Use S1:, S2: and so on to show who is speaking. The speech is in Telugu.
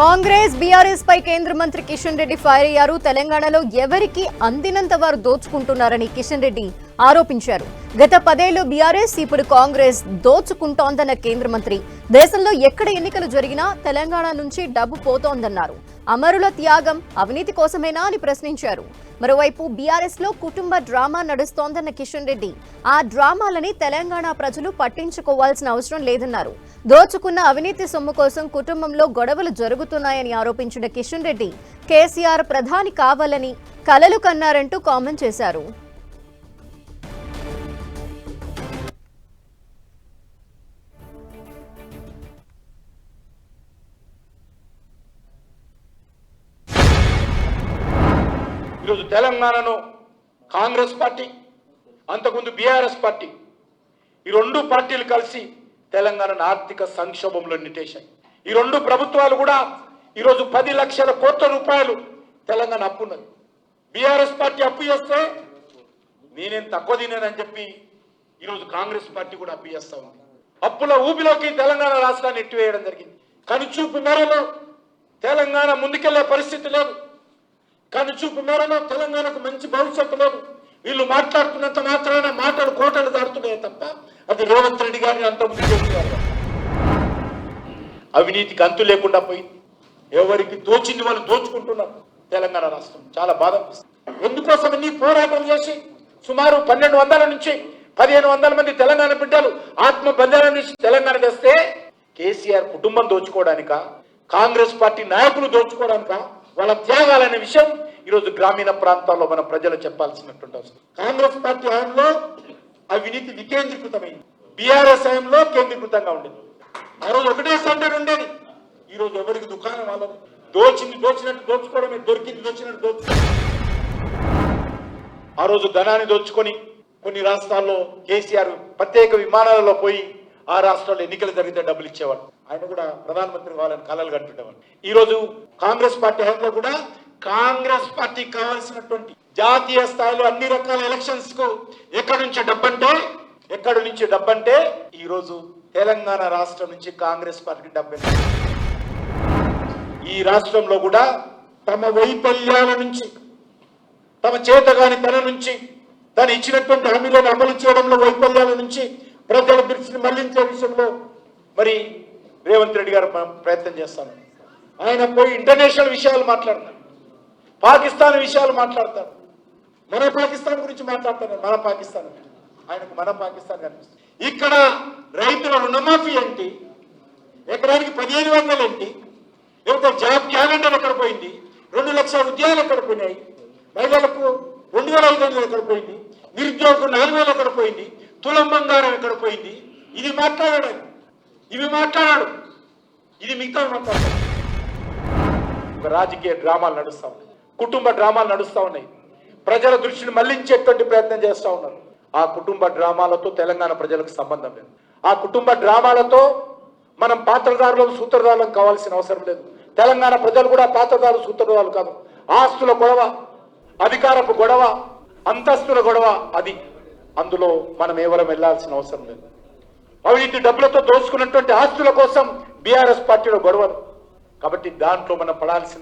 S1: కాంగ్రెస్ బీఆర్ఎస్ పై కేంద్ర మంత్రి కిషన్ రెడ్డి ఫైర్ అయ్యారు. తెలంగాణలో ఎవరికి అందినంత వారు దోచుకుంటున్నారని కిషన్ రెడ్డి ఆరోపించారు. గత పదేళ్ళు బీఆర్ఎస్ ఇప్పుడు కాంగ్రెస్ దోచుకుంటోందన్న కేంద్ర మంత్రి. దేశంలో ఎక్కడ ఎన్నికలు జరిగినా తెలంగాణ నుంచి డబ్బు పోతోందన్నారు. అమరుల త్యాగం అవినీతి కోసమేనా అని ప్రశ్నించారు. మరోవైపు బీఆర్ఎస్లో కుటుంబ డ్రామా నడుస్తోందన్న కిషన్ రెడ్డి. ఆ డ్రామాలని తెలంగాణ ప్రజలు పట్టించుకోవాల్సిన అవసరం లేదన్నారు. దోచుకున్న అవినీతి సొమ్ము కోసం కుటుంబంలో గొడవలు జరుగుతున్నాయని ఆరోపించిన కిషన్ రెడ్డి కేసీఆర్ ప్రధాని కావాలని కలలు కన్నారంటూ కామెంట్ చేశారు.
S2: ఈరోజు తెలంగాణను కాంగ్రెస్ పార్టీ అంతకుముందు బీఆర్ఎస్ పార్టీ ఈ రెండు పార్టీలు కలిసి తెలంగాణను ఆర్థిక సంక్షోభంలో నెట్టేశాయి. ఈ రెండు ప్రభుత్వాలు కూడా ఈరోజు పది లక్షల కోట్ల రూపాయలు తెలంగాణ అప్పున్నది. బీఆర్ఎస్ పార్టీ అప్పు చేస్తే నేనేం తక్కువ తినేదని చెప్పి ఈరోజు కాంగ్రెస్ పార్టీ కూడా అప్పు చేస్తా ఉంది. అప్పుల ఊపిలోకి తెలంగాణ రాష్ట్రాన్ని ఎట్టివేయడం జరిగింది. కనుచూపు మేరలో తెలంగాణ ముందుకెళ్ళే పరిస్థితి లేదు. కనుచూపు చూపు మేరలో తెలంగాణకు మంచి భవిష్యత్తు లేదు. వీళ్ళు మాట్లాడుతున్నంత మాత్రాన మాటలు తప్ప అది రేవంత్ రెడ్డి గారిని అంత ముందు అవినీతికి అంతు లేకుండా పోయింది ఎవరికి దోచింది వాళ్ళు దోచుకుంటున్నారు తెలంగాణ రాష్ట్రం. చాలా బాధ ఎందుకోసం ఇన్ని పోరాటం చేసి సుమారు పన్నెండు వందల నుంచి పదిహేను వందల మంది తెలంగాణ బిడ్డలు ఆత్మ బంధాల నుంచి తెలంగాణ తెస్తే కేసీఆర్ కుటుంబం దోచుకోవడానిక కాంగ్రెస్ పార్టీ నాయకులు దోచుకోవడానిక వాళ్ళ త్యాగాలనే విషయం ఈరోజు గ్రామీణ ప్రాంతాల్లో మన ప్రజలు చెప్పాల్సినటువంటి అవసరం. కాంగ్రెస్ పార్టీ హయాంలో అవినీతి వికేంద్రీకృతమైంది. బీఆర్ఎస్ హయాంలో కేంద్రీకృతంగా ఉండేది. ఆ రోజు ఒకటే సెంటర్ ఉండేది. ఈ రోజు ఎవరికి దుకాణం వాళ్ళది దోచింది దోచినట్టు దోచుకోవడమే దొరికింది దోచినట్టు దోచు ఆ రోజు ధనాన్ని దోచుకొని కొన్ని రాష్ట్రాల్లో కేసీఆర్ ప్రత్యేక విమానాలలో పోయి ఆ రాష్ట్రాల్లో ఎన్నికలు జరిగితే డబ్బులు ఇచ్చేవాడు ఆయన కూడా ప్రధానమంత్రి కావాలని కళలు కంటుండేవాడు ఈ రోజు కాంగ్రెస్ పార్టీ హయాంలో కూడా కాంగ్రెస్ పార్టీ కావాల్సినటువంటి జాతీయ స్థాయిలో అన్ని రకాల ఎలక్షన్స్కు ఎక్కడి నుంచి డబ్బంటే ఎక్కడి నుంచి డబ్బంటే ఈరోజు తెలంగాణ రాష్ట్రం నుంచి కాంగ్రెస్ పార్టీకి డబ్బు. ఈ రాష్ట్రంలో కూడా తమ వైఫల్యాల నుంచి తమ చేతగాని తన నుంచి తను ఇచ్చినటువంటి హామీలను అమలు చేయడంలో వైఫల్యాల నుంచి ప్రజల దృష్టిని మళ్ళించే విషయంలో మరి రేవంత్ రెడ్డి గారు ప్రయత్నం చేస్తాను ఆయన పోయి ఇంటర్నేషనల్ విషయాలు మాట్లాడతారు. పాకిస్తాన్ విషయాలు మాట్లాడతారు. మన పాకిస్తాన్ గురించి మాట్లాడతారు మన పాకిస్తాన్ ఆయనకు మన పాకిస్తాన్ కనిపిస్తుంది. ఇక్కడ రైతుల రుణమాఫీ ఏంటి? ఎకరానికి పదిహేను వందలు ఏంటి? లేకపోతే జాబ్ క్యాలెండర్ ఎక్కడ పోయింది? రెండు లక్షల ఉద్యోగాలు ఎక్కడ పోయినాయి? మహిళలకు రెండు వేల ఐదు వందలు ఎక్కడ పోయింది? నిరుద్యోగులకు నాలుగు వేలు ఎక్కడ పోయింది? తులం బంగారం ఎక్కడ పోయింది? ఇది మాట్లాడాడు. ఇవి మాట్లాడాడు. ఇది మిగతా మాట్లాడాడు. రాజకీయ డ్రామాలు నడుస్తా ఉన్నాయి. కుటుంబ డ్రామాలు నడుస్తూ ఉన్నాయి. ప్రజల దృష్టిని మళ్ళించేటువంటి ప్రయత్నం చేస్తూ ఉన్నారు. ఆ కుటుంబ డ్రామాలతో తెలంగాణ ప్రజలకు సంబంధం లేదు. ఆ కుటుంబ డ్రామాలతో మనం పాత్రదారులకు సూత్రధారులకు కావాల్సిన అవసరం లేదు. తెలంగాణ ప్రజలు కూడా పాత్రదారులు సూత్రధారులు కాదు. ఆస్తుల గొడవ అధికారపు గొడవ అంతస్తుల గొడవ అది. అందులో మనం ఎవరం వెళ్ళాల్సిన అవసరం లేదు. అవినీతి డబ్బులతో దోచుకున్నటువంటి ఆస్తుల కోసం బీఆర్ఎస్ పార్టీలో గొడవలు. కాబట్టి దాంట్లో మనం పడాల్సిన